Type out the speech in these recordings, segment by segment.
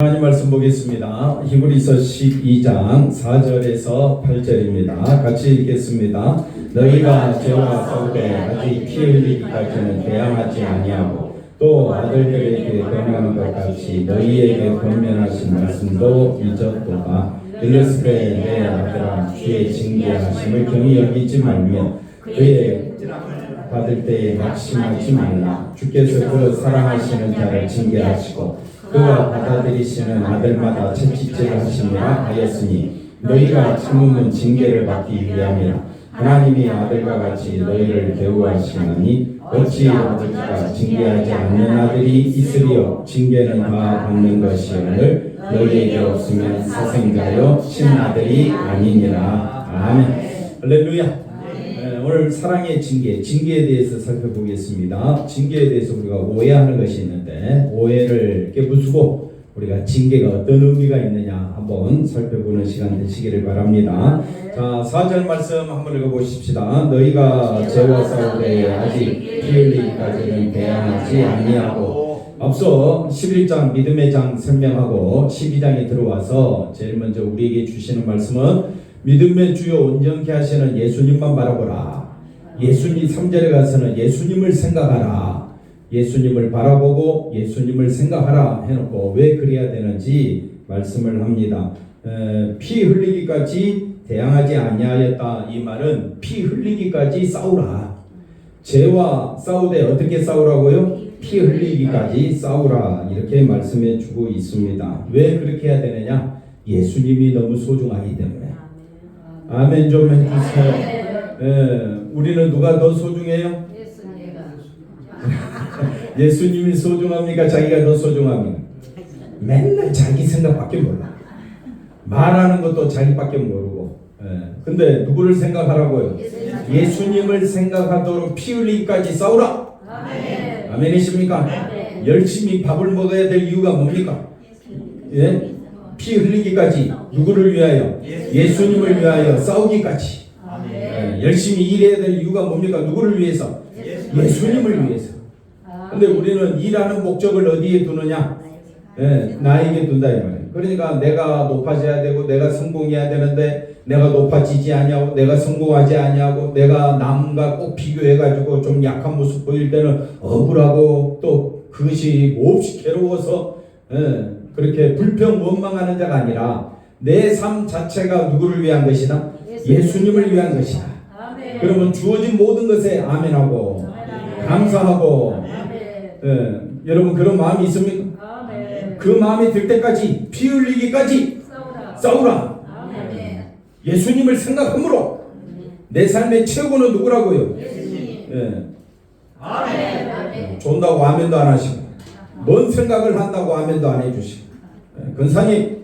하나님 말씀 보겠습니다. 히브리서 12장 4절에서 8절입니다. 같이 읽겠습니다. 너희가 죄와 싸우되 아직 피 흘리기까지는 대항하지 아니하고 또 아들들에게 변하는 것 같이 너희에게 권면하신 말씀도 잊었도다. 일러스레 내 아들아 주의 징계하심을 경히 여기지 말며 그의 받을 때에 낙심하지 말라. 주께서 그 사랑하시는 자를 징계하시고 그가 받아들이시는 아들마다 채찍질 하심이라 하였으니 너희가 참으면 징계를 받기 위함이라. 하나님이 아들과 같이 너희를 대우하시나니 어찌 아버지가 징계하지 않는 아들이 있으리요 징계는 다 받는 것이오늘 너희에게 없으면 사생자여 친아들이 아니니라. 아멘. 할렐루야. 네, 오늘 사랑의 징계, 징계에 대해서 살펴보겠습니다. 징계에 대해서 우리가 오해하는 것이 있는데 오해를 깨부수고 우리가 징계가 어떤 의미가 있느냐 한번 살펴보는 시간 되시기를 바랍니다. 자, 4절 말씀 한번 읽어보십시다. 너희가 죄와 싸우되 아직 피 흘리기까지는 대항하지 아니하고 앞서 11장 믿음의 장 설명하고 12장에 들어와서 제일 먼저 우리에게 주시는 말씀은 믿음의 주요 온전케 하시는 예수님만 바라보라. 예수님 3절에 가서는 예수님을 생각하라. 예수님을 바라보고 예수님을 생각하라 해놓고 왜 그래야 되는지 말씀을 합니다. 에, 피 흘리기까지 대항하지 아니하였다. 이 말은 피 흘리기까지 싸우라. 죄와 싸우되 어떻게 싸우라고요? 피 흘리기까지 싸우라. 이렇게 말씀해 주고 있습니다. 왜 그렇게 해야 되느냐? 예수님이 너무 소중하기 때문에. 아멘 좀 해주세요. 예, 우리는 누가 더 소중해요? 예수님이 소중합니까? 자기가 더 소중합니까? 맨날 자기 생각밖에 몰라. 말하는 것도 자기밖에 모르고. 예, 근데 누구를 생각하라고요? 예수님을 생각하도록 피 흘리기까지 싸우라. 아멘이십니까? 열심히 밥을 먹어야 될 이유가 뭡니까? 예? 피 흘리기까지 누구를 위하여? 예수님을 위하여 싸우기까지. 예, 열심히 일해야 될 이유가 뭡니까? 누구를 위해서? 예수님을 위해서. 근데 우리는 일하는 목적을 어디에 두느냐? 예, 나에게 둔다 이 말이에요. 그러니까 내가 높아져야 되고 내가 성공해야 되는데 내가 높아지지 아니하고 내가 성공하지 아니하고 내가 남과 꼭 비교해 가지고 좀 약한 모습 보일 때는 억울하고 또 그것이 몹시 괴로워서 예, 그렇게 불평 원망하는 자가 아니라 내 삶 자체가 누구를 위한 것이다? 예수님을 위한 것이다. 그러면 주어진 모든 것에 아멘하고 감사하고 예, 여러분 그런 마음이 있습니까? 그 마음이 들 때까지 피 흘리기까지 싸우라. 예수님을 생각함으로 내 삶의 최고는 누구라고요? 예. 좋다고 아멘도 안 하시고 뭔 생각을 한다고 아멘도 안 해주시고 예, 근사님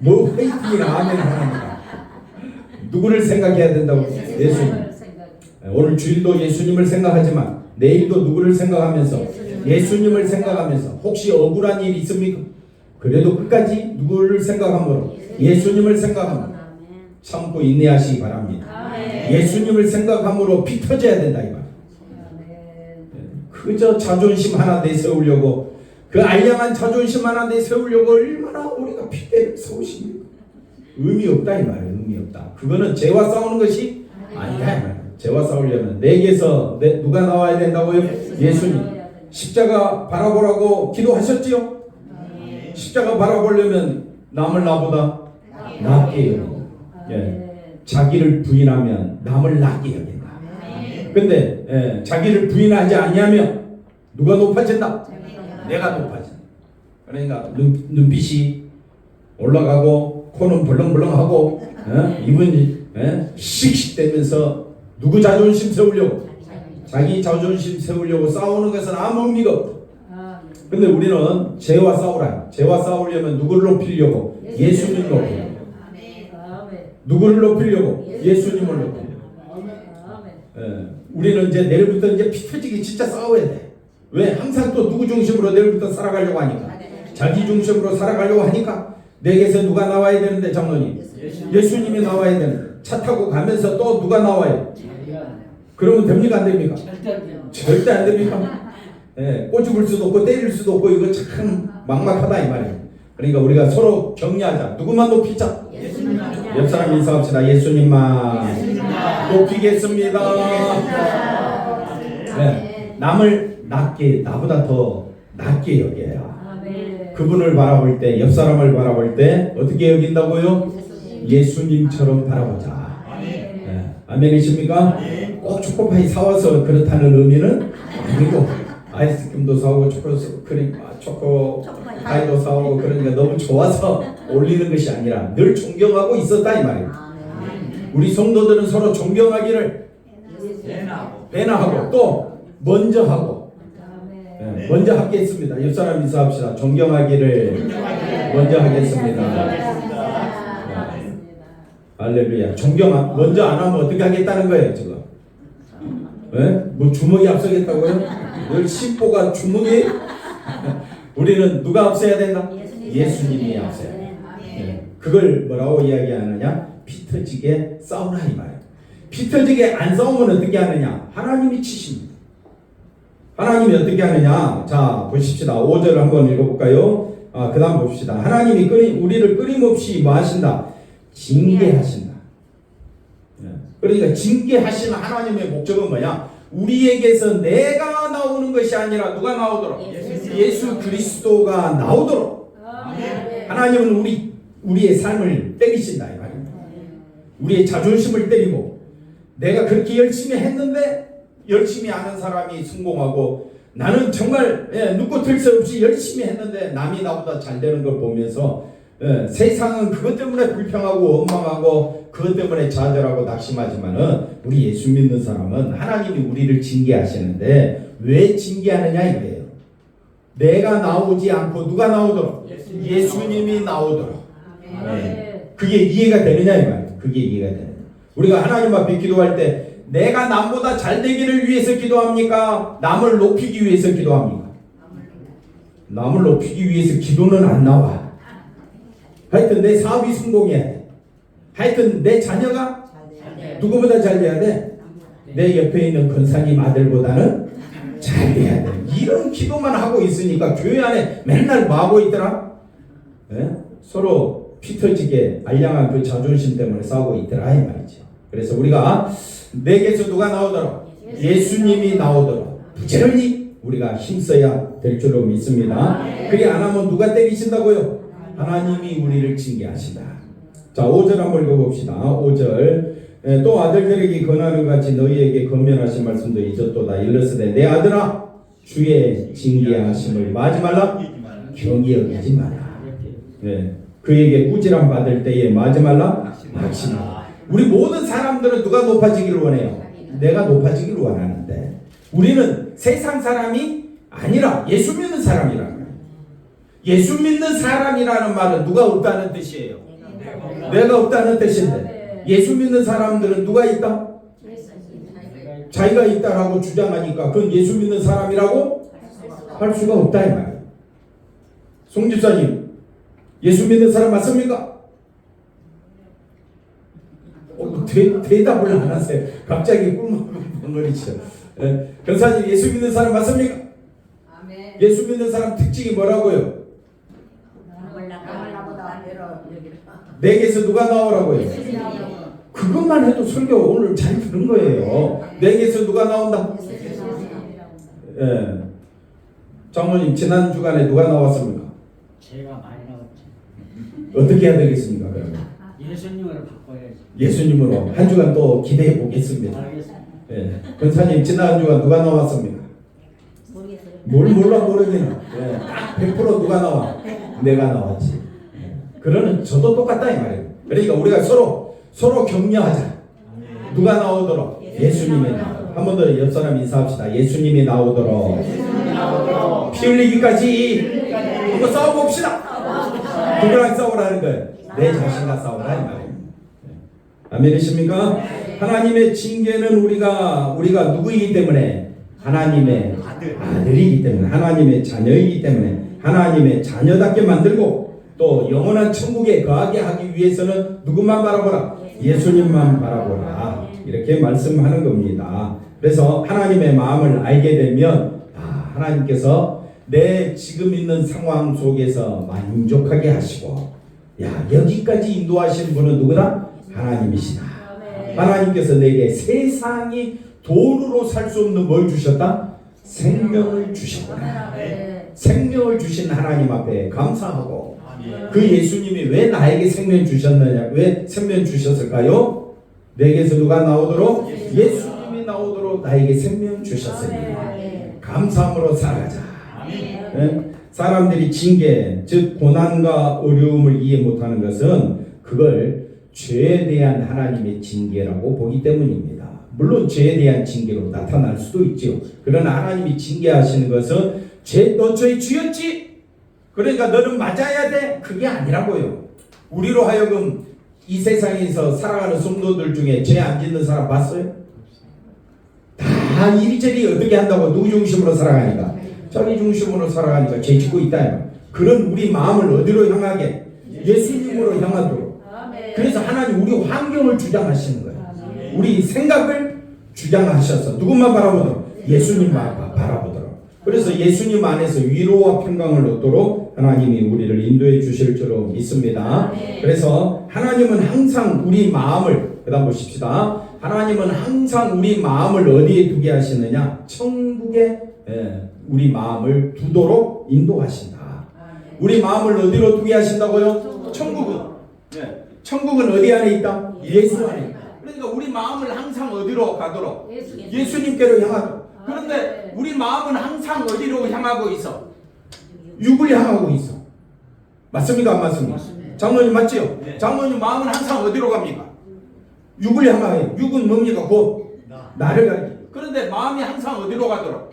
뭐 화이팅이나 아멘 하나니까 누구를 생각해야 된다고 예수님 예, 오늘 주일도 예수님을 생각하지만 내일도 누구를 생각하면서 예수님을 생각하면서 혹시 억울한 일 있습니까? 그래도 끝까지 누구를 생각함으로 예수님 을 생각함으로 참고 인내하시기 바랍니다. 예수님을 생각함으로 피 터져야 된다 이 말. 그저 자존심 하나 내세우려고 그 알량한 자존심 하나 내세우려고 얼마나 우리가 피해를 세우십니까? 의미 없다 이 말이에요. 의미 없다. 그거는 죄와 싸우는 것이 아니다. 죄와 싸우려면 내게서 내, 누가 나와야 된다고요? 예수님. 십자가 바라보라고 기도하셨지요? 십자가 바라보려면 남을 나보다 낫게 여긴다. 예. 자기를 부인하면 남을 낮게 여긴다. 근데 예, 자기를 부인하지 아니하면 누가 높아진다? 내가 높아진다. 그러니까 눈, 눈빛이 올라가고 코는 벌렁벌렁하고 예? 입은 예? 씩씩대면서 누구 자존심 세우려고 자기 자존심 세우려고 싸우는 것은 아무 의미가 없다. 근데 우리는 죄와 싸우라. 죄와 싸우려면 누구를 높이려고? 예수님 높이려고. 누구를 높이려고? 예수님을 높이려고. 예, 우리는 이제 내일부터 이제 피 터지게 진짜 싸워야 돼. 왜? 항상 또 누구 중심으로 내일부터 살아가려고 하니까. 자기 중심으로 살아가려고 하니까 내게서 누가 나와야 되는데 장로님 예수님이 나와야 되는 차 타고 가면서 또 누가 나와요? 그러면 됩니까 안 됩니까? 절대 안 됩니까? 예, 꼬집을 수도 없고 때릴 수도 없고 이거 참 막막하다 이 말이에요. 그러니까 우리가 서로 격려하자. 누구만 높이자. 옆 사람 인사합시다. 예수님만 높이겠습니다. 네, 남을 낮게 나보다 더 낮게 여겨야. 그분을 바라볼 때, 옆 사람을 바라볼 때 어떻게 여긴다고요? 예수님처럼 바라보자. 네, 아멘이십니까? 꼭 초코파이 사와서 그렇다는 의미는 아니고 아이스크림도 사오고 초코 크림, 아, 초코 파이도 사오고 그러니까 너무 좋아서 올리는 것이 아니라 늘 존경하고 있었다 이 말이에요. 우리 성도들은 서로 존경하기를 배나하고 또 먼저 하고 네, 먼저 하겠습니다. 옆 사람 인사합시다. 존경하기를 먼저 하겠습니다. 할렐루야. 존경 안- 먼저 안 하면 어떻게 하겠다는 거예요 지금? 예? 뭐 주먹이 앞서겠다고요? 늘 심보가 주먹이? 우리는 누가 앞서야 된다? 예수님이 앞서야 돼. 예. 그걸 뭐라고 이야기하느냐? 피 터지게 싸우라 이 말이에요. 피 터지게 안 싸우면 어떻게 하느냐? 하나님이 치십니다. 하나님이 어떻게 하느냐? 자 보십시다. 5절 한번 읽어볼까요? 아, 그 다음 봅시다. 하나님이 끊임, 우리를 끊임없이 뭐 하신다? 징계하신다. 예. 그러니까 징계하시는 하나님의 목적은 뭐냐? 우리에게서 내가 나오는 것이 아니라 누가 나오도록? 예수 그리스도가 나오도록 하나님은 우리 우리의 삶을 때리신다 이 말입니다. 우리의 자존심을 때리고 내가 그렇게 열심히 했는데 열심히 하는 사람이 성공하고 나는 정말 예, 눈코 틀새 없이 열심히 했는데 남이 나보다 잘 되는 걸 보면서 예, 세상은 그것 때문에 불평하고 원망하고 그것 때문에 좌절하고 낙심하지만은 우리 예수 믿는 사람은 하나님이 우리를 징계하시는데 왜 징계하느냐 이거예요. 내가 나오지 않고 누가 나오도록 예수님이 나오도록 네. 그게 이해가 되느냐 이 말이에요. 그게 이해가 되느냐. 우리가 하나님 앞에 기도할 때 내가 남보다 잘 되기를 위해서 기도합니까? 남을 높이기 위해서 기도합니까? 남을 높이기 위해서 기도는 안 나와. 하여튼 내 사업이 성공해야 돼. 하여튼 내 자녀가 누구보다 잘 돼야 돼. 내 옆에 있는 권사님 아들보다는 잘 돼야 돼. 이런 기도만 하고 있으니까 교회 안에 맨날 뭐 하고 있더라? 예? 서로 피 터지게 알량한 그 자존심 때문에 싸우고 있더라 이 말이죠. 그래서 우리가 내게서 누가 나오도록 예수님이 나오도록 부지런히 우리가 힘써야 될 줄로 믿습니다. 그리 안 하면 누가 때리신다고요? 하나님이 우리를 징계하신다. 자, 5절 한번 읽어봅시다. 5절. 예, 또 아들들에게 권하는 같이 너희에게 건면하신 말씀도 잊었도다. 일러스되 내 아들아 주의 징계하심을 마지 말라 경히 여기지 마라. 예, 그에게 꾸지람 받을 때에 마지 말라 막지 마라. 우리 모든 사람들은 누가 높아지기를 원해요? 내가 높아지기를 원하는데 우리는 세상 사람이 아니라 예수 믿는 사람이라는 거예요. 예수 믿는 사람이라는 말은 누가 없다는 뜻이에요. 내가 없다는 뜻인데 예수 믿는 사람들은 누가 있다? 자기가 있다라고 주장하니까 그건 예수 믿는 사람이라고 할 수가 없다 이 말이에요. 송 집사님 예수 믿는 사람 맞습니까? 어, 대, 대답을 안 하세요. 갑자기 꿀먹고 벙거리죠. 예, 변사님 예수 믿는 사람 맞습니까? 예수 믿는 사람 특징이 뭐라고요? 내게서 누가 나오라고요? 그것만 해도 설교 오늘 잘 들은 거예요. 내게서 누가 나온다? 예. 장모님 지난 주간에 누가 나왔습니까? 제가 많이 나왔지. 어떻게 해야 되겠습니까? 그러면 예수님으로 바꿔야지. 예수님으로 한 주간 또 기대해 보겠습니다. 예. 권사님 지난 주간 누가 나왔습니까? 뭘 몰라 모르기는. 예. 딱100% 누가 나와? 내가 나왔지. 예. 그러는 저도 똑같다 이 말이에요. 그러니까 우리가 서로 서로 격려하자. 누가 나오도록 예수님이 나오도록. 한번 더 옆 사람 인사합시다. 예수님이 나오도록. 피 흘리기까지 한번 싸워봅시다. 누구랑 싸우라는 거예요? 내 자신과 싸우라 이. 예. 아멘이십니까? 하나님의 징계는 우리가 우리가 누구이기 때문에 하나님의 아들이기 때문에 하나님의 자녀이기 때문에 하나님의 자녀답게 만들고 또 영원한 천국에 거하게 하기 위해서는 누구만 바라보라 예수님만 바라보라 이렇게 말씀하는 겁니다. 그래서 하나님의 마음을 알게 되면 아 하나님께서 내 지금 있는 상황 속에서 만족하게 하시고 야 여기까지 인도하시는 분은 누구다? 하나님이시다. 하나님께서 내게 세상이 돈으로 살 수 없는 뭘 주셨다? 생명을 주셨구나. 생명을 주신 하나님 앞에 감사하고 그 예수님이 왜 나에게 생명 주셨느냐? 왜 생명 주셨을까요? 내게서 누가 나오도록 예수님이 나오도록 나에게 생명 주셨으니 감사함으로 살아가자. 예? 사람들이 징계, 즉 고난과 어려움을 이해 못하는 것은 그걸 죄에 대한 하나님의 징계라고 보기 때문입니다. 물론 죄에 대한 징계로 나타날 수도 있지요. 그러나 하나님이 징계하시는 것은 죄, 너 죄의 주였지? 그러니까 너는 맞아야 돼? 그게 아니라고요. 우리로 하여금 이 세상에서 살아가는 성도들 중에 죄 안 짓는 사람 봤어요? 다 이리저리 어떻게 한다고 누구 중심으로 살아가니까 자기 중심으로 살아가니까 죄 짓고 있다. 그런 우리 마음을 어디로 향하게? 예수님으로 향하도록. 그래서 하나님 우리 환경을 주장하시는 거예요. 우리 생각을 주장하셔서 누구만 바라보도록 예수님만 바- 바라보도록. 그래서 예수님 안에서 위로와 평강을 얻도록 하나님이 우리를 인도해 주실 줄로 믿습니다. 그래서 하나님은 항상 우리 마음을 그다음 보십시다. 하나님은 항상 우리 마음을 어디에 두게 하시느냐? 천국에 예, 우리 마음을 두도록 인도하신다. 우리 마음을 어디로 두게 하신다고요? 천국은 예, 천국은 어디 안에 있다? 예수 안에 있다. 그러니까 우리 마음을 항상 어디로 가도록 예수님께로 향하도록. 그런데 우리 마음은 항상 어디로 향하고 있어? 육을 향하고 있어. 맞습니까? 안 맞습니까? 장로님 맞지요? 장로님 마음은 항상 어디로 갑니까? 육을 향하여. 육은 뭡니까? 곧 나를 가리. 그런데 마음이 항상 어디로 가도록?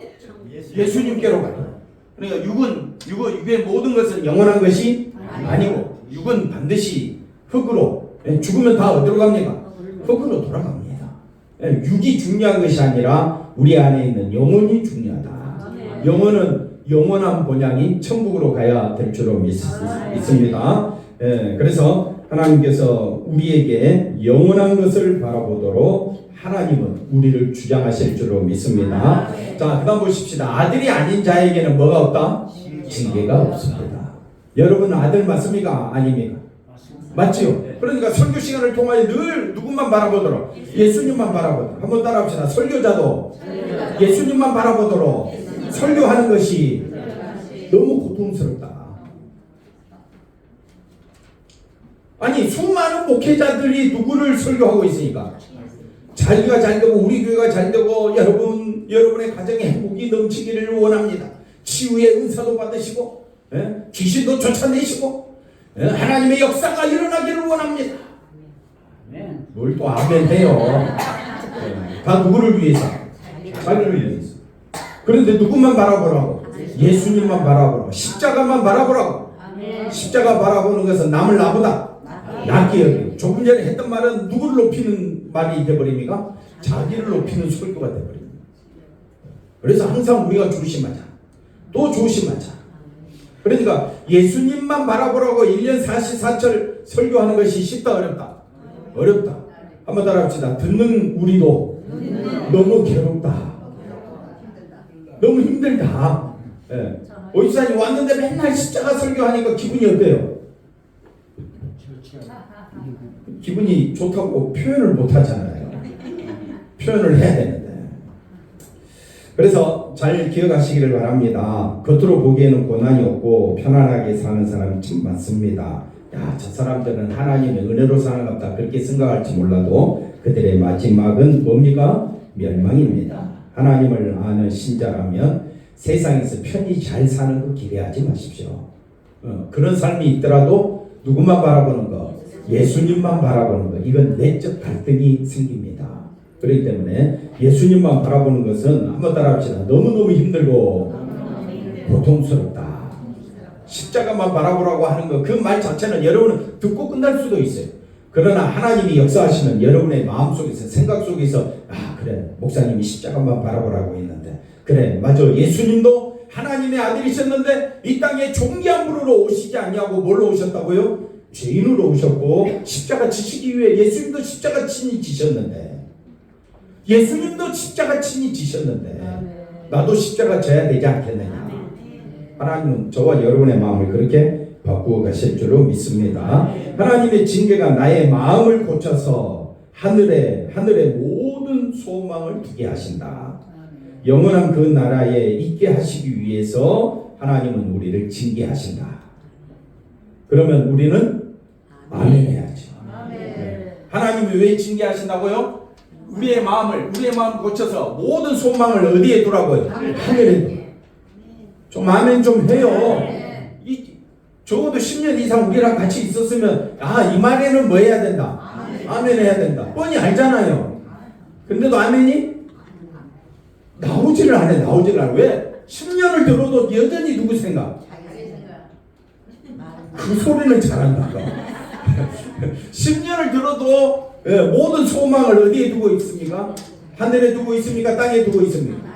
예수님께로 가도록. 그러니까 육은 육은 육의 모든 것은 영원한 것이 아니고 육은 반드시 흙으로 예, 죽으면 다 어디로 갑니까? 흙으로 돌아갑니다. 예, 육이 중요한 것이 아니라 우리 안에 있는 영혼이 중요하다. 영혼은 영원한 본향인 천국으로 가야 될 줄로 믿, 믿습니다. 예, 그래서 하나님께서 우리에게 영원한 것을 바라보도록 하나님은 우리를 주장하실 줄로 믿습니다. 자, 그다음 보십시다. 아들이 아닌 자에게는 뭐가 없다? 징계가 없습니다. 여러분 아들 맞습니까? 아닙니까? 맞지요? 그러니까 설교 시간을 통하여 늘 누구만 바라보도록 예수님만 바라보도록 한번 따라합시다. 설교자도 예수님만 바라보도록 설교하는 것이 너무 고통스럽다. 아니 수많은 목회자들이 누구를 설교하고 있으니까 자기가 잘 되고 우리 교회가 잘 되고 여러분 여러분의 가정에 행복이 넘치기를 원합니다. 치유의 은사도 받으시고 예? 귀신도 쫓아내시고 예? 하나님의 역사가 일어나기를 원합니다. 뭘 또 아멘 해요. 예. 다 누구를 위해서? 자기를 위해서. 그런데 누구만 바라보라고? 예수님만 바라보라고. 십자가만 바라보라고. 십자가 바라보는 것은 남을 나보다 낫게 여기고. 조금 전에 했던 말은 누구를 높이는 말이 돼버립니까? 자기를 높이는 설교가 돼버립니다. 그래서 항상 우리가 조심하자. 또 조심하자. 그러니까 예수님만 바라보라고 1년 44철 설교하는 것이 쉽다 어렵다. 어렵다. 한번 따라합시다. 듣는 우리도 너무 괴롭다. 너무 힘들다. 예. 오이사님 왔는데 맨날 십자가 설교하니까 기분이 어때요? 기분이 좋다고 표현을 못 하잖아요. 표현을 해야 되는데. 그래서 잘 기억하시기를 바랍니다. 겉으로 보기에는 고난이 없고 편안하게 사는 사람이 참 많습니다. 야, 저 사람들은 하나님의 은혜로 사는 것다 그렇게 생각할지 몰라도 그들의 마지막은 뭡니까? 멸망입니다. 하나님을 아는 신자라면 세상에서 편히 잘 사는 거 기대하지 마십시오. 어, 그런 삶이 있더라도 누구만 바라보는 거? 예수님만 바라보는 거. 이건 내적 갈등이 생깁니다. 그렇기 때문에 예수님만 바라보는 것은 한번 따라합시다. 너무너무 힘들고 고통스럽다. 십자가만 바라보라고 하는 거그말 자체는 여러분은 듣고 끝날 수도 있어요. 그러나 하나님이 역사하시는 여러분의 마음 속에서 생각 속에서 아 그래 목사님이 십자가만 바라보라고 했는데 그래 맞아 예수님도 하나님의 아들이셨는데 이 땅에 종기함으로 오시지 아니하고 뭘로 오셨다고요? 죄인으로 오셨고 십자가 지시기 위해 예수님도 십자가 친히 지셨는데 예수님도 십자가 친히 지셨는데 나도 십자가 져야 되지 않겠느냐. 하나님은 저와 여러분의 마음을 그렇게 바꾸어 가실 줄로 믿습니다. 하나님의 징계가 나의 마음을 고쳐서 하늘에 하늘의 모든 소망을 두게 하신다. 영원한 그 나라에 있게 하시기 위해서 하나님은 우리를 징계하신다. 그러면 우리는 아멘 해야지. 하나님이 왜 징계하신다고요? 우리의 마음을 우리의 마음 고쳐서 모든 소망을 어디에 두라고요? 하늘에 두. 좀 아멘 좀 해요. 이 적어도 10년 이상 우리랑 같이 있었으면 아 이 말에는 뭐 해야 된다. 아멘 해야 된다. 뻔히 알잖아요. 근데도 아멘이 나오지를 않아. 나오지를 않아. 왜? 10년을 들어도 여전히 누구 생각? 그 소리는 잘한다. 10년을 들어도 예, 모든 소망을 어디에 두고 있습니까? 하늘에 두고 있습니까? 땅에 두고 있습니까?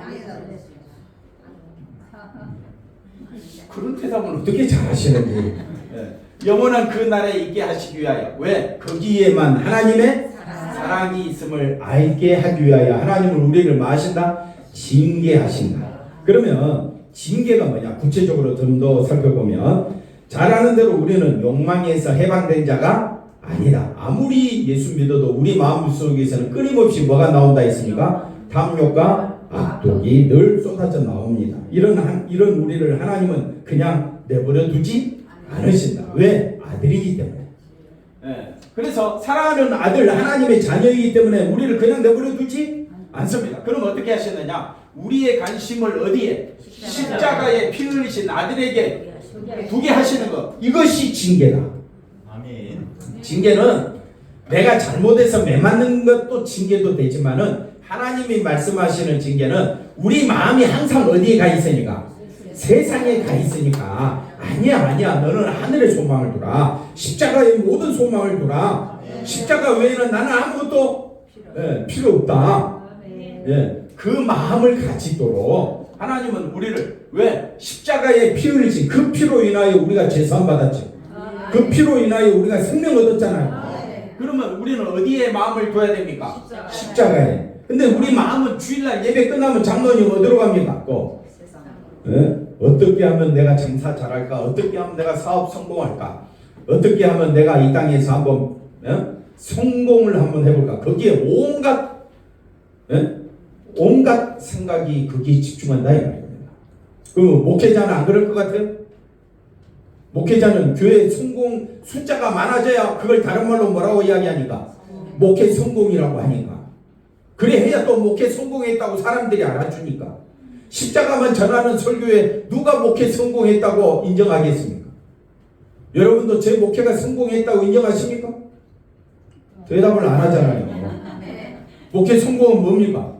그런 대답은 어떻게 잘하시는지. 예, 영원한 그 나라에 있게 하시기 위하여. 왜? 거기에만 하나님의 사랑이 있음을 알게 하기 위하여 하나님은 우리를 마신다? 징계하신다. 그러면 징계가 뭐냐? 구체적으로 좀 더 살펴보면 잘 아는 대로 우리는 욕망에서 해방된 자가 아니다. 아무리 예수 믿어도 우리 마음 속에서는 끊임없이 뭐가 나온다 했습니까? 탐욕과 악독이 늘 쏟아져 나옵니다. 이런 한, 이런 우리를 하나님은 그냥 내버려 두지 않으신다. 왜? 아들이기 때문에. 예. 그래서 사랑하는 아들 하나님의 자녀이기 때문에 우리를 그냥 내버려 두지 않습니다. 그럼 어떻게 하시느냐? 우리의 관심을 어디에? 십자가에 피 흘리신 아들에게 두게 하시는 것. 이것이 징계다. 징계는 내가 잘못해서 매 맞는 것도 징계도 되지만은 하나님이 말씀하시는 징계는 우리 마음이 항상 어디에 가 있으니까? 세상에 가 있으니까. 아니야 아니야. 너는 하늘의 소망을 두라. 십자가의 모든 소망을 두라. 십자가 외에는 나는 아무것도 예, 필요 없다. 예, 그 마음을 가지도록 하나님은 우리를 왜 십자가에 피 흘리신 그 피로 인하여 우리가 죄사함 받았죠 그 피로 인하여 우리가 생명 얻었잖아요 그러면 우리는 어디에 마음을 둬야 됩니까? 십자가에. 근데 우리 마음은 주일날 예배 끝나면 장로님 어디로 갑니까? 또 예? 어떻게 하면 내가 장사 잘할까? 어떻게 하면 내가 사업 성공할까? 어떻게 하면 내가 이 땅에서 한번 예? 성공을 한번 해볼까? 거기에 온갖 예? 온갖 생각이 거기에 집중한다 이 말입니다. 그 목회자는 안 그럴 것 같아요? 목회자는 교회 성공 숫자가 많아져야 그걸 다른 말로 뭐라고 이야기하니까 목회 성공이라고 하니까 그래 해야 또 목회 성공했다고 사람들이 알아주니까 십자가만 전하는 설교에 누가 목회 성공했다고 인정하겠습니까? 여러분도 제 목회가 성공했다고 인정하십니까? 대답을 안 하잖아요. 목회 성공은 뭡니까?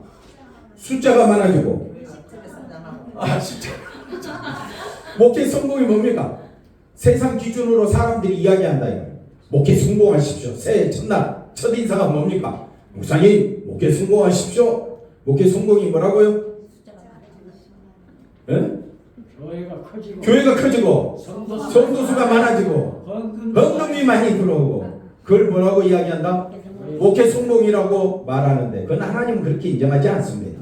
숫자가 많아지고 아 숫자 목회 성공이 뭡니까? 세상 기준으로 사람들이 이야기한다 이거. 목회 성공하십시오. 새해 첫날 첫 인사가 뭡니까? 목사님 목회 성공하십시오. 목회 성공이 뭐라고요? 예? 교회가 커지고 교회가 커지고 성도 성도 수가 많아지고 헌금 헌금이 많이 들어오고 그걸 뭐라고 이야기한다? 목회 성공이라고 말하는데 그건 하나님은 그렇게 인정하지 않습니다.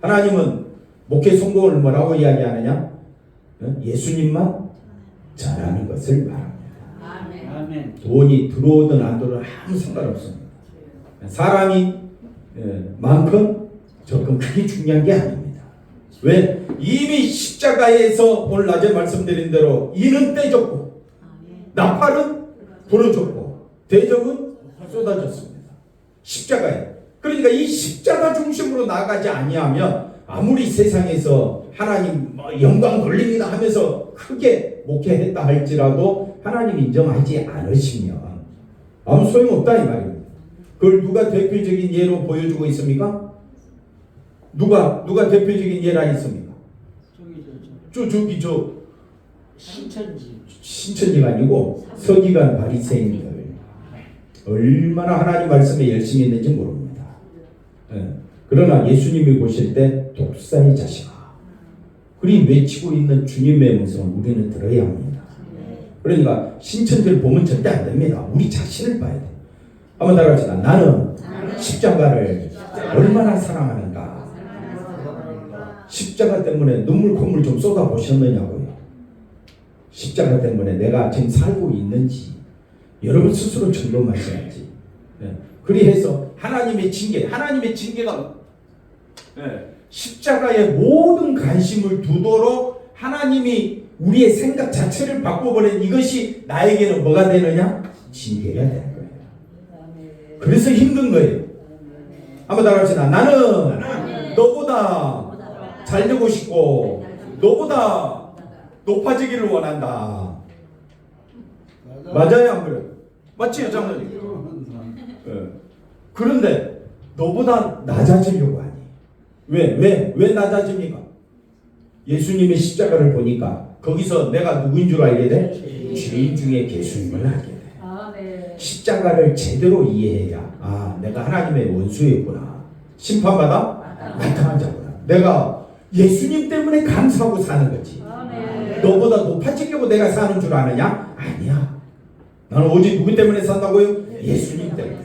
하나님은 목회 성공을 뭐라고 이야기하느냐? 어? 예수님만 잘하는 것을 말합니다. 아멘. 돈이 들어오든 안 들어오든 아무 상관없습니다. 사람이 예, 많건 적건 그게 중요한 게 아닙니다. 왜? 이미 십자가에서 오늘 낮에 말씀드린 대로 이는 떼졌고 나팔은 불어졌고 대적은 쏟아졌습니다. 십자가에. 그러니까 이 십자가 중심으로 나가지 아니하면 아무리 세상에서 하나님 뭐 영광 돌립니다 하면서 크게 목회했다 할지라도 하나님 인정하지 않으시면 아무 소용없다 이 말입니다. 그걸 누가 대표적인 예로 보여주고 있습니까? 누가 누가 대표적인 예라 있습니까? 저기 저, 저저 저기 저 신천지 신천지가 아니고 서기관 바리새인들 얼마나 하나님 말씀에 열심히 있는지 모릅니다. 예. 그러나 예수님이 보실 때 독사의 자식아 그리 외치고 있는 주님의 음성을 우리는 들어야 합니다. 그러니까 신천지를 보면 절대 안 됩니다. 우리 자신을 봐야 돼. 한번 따라합시다. 나는 십자가를 얼마나 사랑하는가. 십자가 때문에 눈물 콧물 좀 쏟아 보셨느냐고요. 십자가 때문에 내가 지금 살고 있는지 여러분 스스로 점검하셔야지. 예. 그리해서 하나님의 징계, 하나님의 징계가 예, 십자가에 모든 관심을 두도록 하나님이 우리의 생각 자체를 바꿔버린 이것이 나에게는 뭐가 되느냐? 징계가 되는 거예요. 그래서 힘든 거예요. 한번 따라합시다. 나는 너보다 잘 되고 싶고 너보다 높아지기를 원한다. 맞아요, 안 그래요? 맞지요, 장로님? 예. 그런데 너보다 낮아지려고 하니. 왜? 왜? 왜 낮아집니까? 예수님의 십자가를 보니까 거기서 내가 누구인 줄 알게 돼? 죄인 중에 예수님을 알게 돼. 아멘. 십자가를 제대로 이해해야 아 내가 하나님의 원수였구나 심판받아 나타난 자구나 내가 예수님 때문에 감사하고 사는 거지 아멘. 너보다 높아지려고 내가 사는 줄 아느냐 아니야 나는 오직 누구 때문에 산다고요 예수님 때문에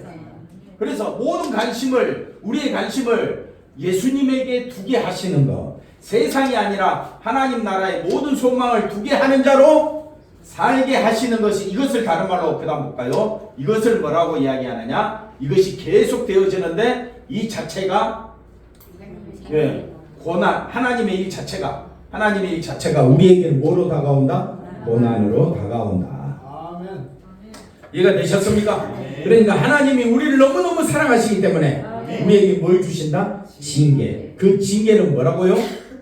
그래서 모든 관심을 우리의 관심을 예수님에게 두게 하시는 것 세상이 아니라 하나님 나라의 모든 소망을 두게 하는 자로 살게 하시는 것이 이것을 다른 말로 그다음 볼까요? 이것을 뭐라고 이야기하느냐? 이것이 계속 되어지는데 이 자체가 예, 고난 하나님의 일 자체가 하나님의 일 자체가 우리에게는 뭐로 다가온다? 고난으로 다가온다. 아멘. 이해가 되셨습니까? 그러니까 하나님이 우리를 너무너무 사랑하시기 때문에 우리에게 뭘 주신다? 징계. 그 징계는 뭐라고요?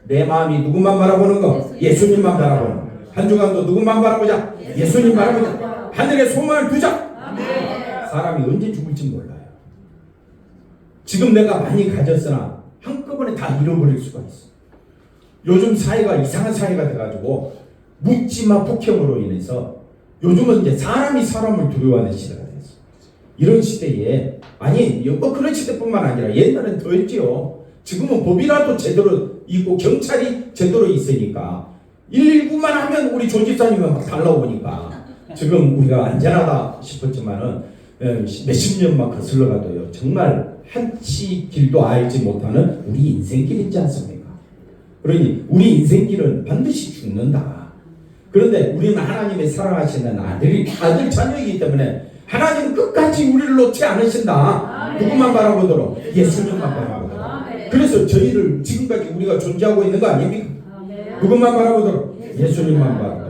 내 마음이 누구만 바라보는 거? 예수님만 바라보는 거. 한 주간도 누구만 바라보자? 예수님 바라보자. 하늘에 소망을 두자. 사람이 언제 죽을지 몰라요. 지금 내가 많이 가졌으나 한꺼번에 다 잃어버릴 수가 있어. 요즘 사회가 이상한 사회가 돼가지고 묻지마 폭행으로 인해서 요즘은 이제 사람이 사람을 두려워하는 시대가 됐어. 이런 시대에 아니 뭐 그런 시대뿐만 아니라 옛날엔 더 했지요. 지금은 법이라도 제대로 있고 경찰이 제대로 있으니까 119만 하면 우리 조집사님은 막 달라오니까 지금 우리가 안전하다 싶었지만은 예, 몇십 년만 거슬러 가도요 정말 한치 길도 알지 못하는 우리 인생길 있지 않습니까? 그러니 우리 인생길은 반드시 죽는다. 그런데 우리는 하나님의 사랑하시는 아들이 아들 자녀이기 때문에 하나님은 끝까지 우리를 놓지 않으신다. 누구만 바라보도록 예수님만 바라보도록. 그래서 저희를 지금까지 우리가 존재하고 있는 거 아닙니까? 누구만 바라보도록 예수님만. 아멘.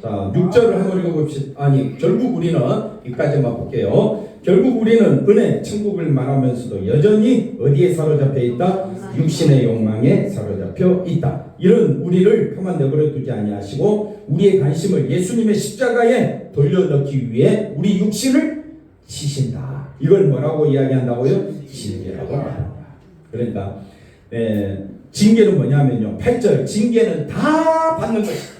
자, 6절을 한번 읽어봅시다. 아니, 결국 우리는 여기까지만 볼게요. 결국 우리는 은혜, 천국을 말하면서도 여전히 어디에 사로잡혀 있다? 육신의 욕망에 사로잡혀 있다. 이런 우리를 가만 내버려 두지 아니하시고 우리의 관심을 예수님의 십자가에 돌려넣기 위해 우리 육신을 치신다. 이걸 뭐라고 이야기한다고요? 징계라고 말합니다. 그러니까 에, 징계는 뭐냐면요. 8절 징계는 다 받는 것이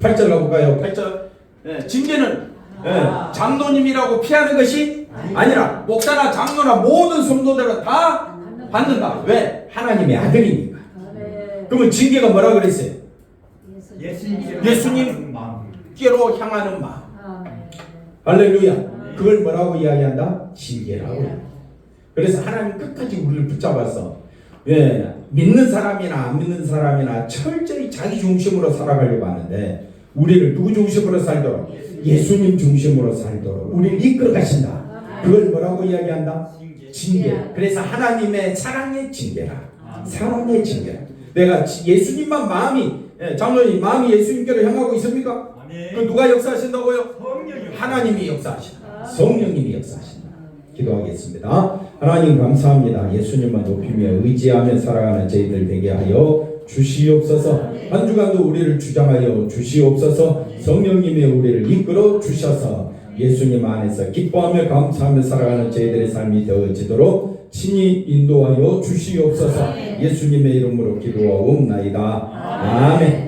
8절 가볼까요? 8절 예, 징계는 예, 장로님이라고 피하는 것이 아니라 목사나 장로나 모든 성도들은 다 받는다. 왜? 하나님의 아들이니까. 아멘. 그러면 징계가 뭐라 그랬어요? 예수님. 예수님. 마음. 깨로 향하는 마음. 아멘. 할렐루야. 그걸 뭐라고 이야기한다? 징계라고. 그래서 하나님 끝까지 우리를 붙잡아서 예, 믿는 사람이나 안 믿는 사람이나 철저히 자기 중심으로 살아가려고 하는데 우리를 누구 중심으로 살도록 예수님 중심으로 살도록 우리를 이끌어 가신다. 그걸 뭐라고 이야기한다? 징계. 그래서 하나님의 사랑의 징계라. 사랑의 징계. 내가 지- 예수님만 마음이 예, 장로님 마음이 예수님께로 향하고 있습니까? 그. 누가 역사하신다고요? 하나님이 역사하신다. 성령님이 역사하신다. 기도하겠습니다. 하나님 감사합니다. 예수님만 높이며 의지하며 살아가는 저희들 되게 하여 주시옵소서. 한 주간도 우리를 주장하여 주시옵소서. 성령님이 우리를 이끌어 주셔서 예수님 안에서 기뻐하며 감사하며 살아가는 저희들의 삶이 되어지도록 친히 인도하여 주시옵소서. 예수님의 이름으로 기도하옵나이다. 아멘.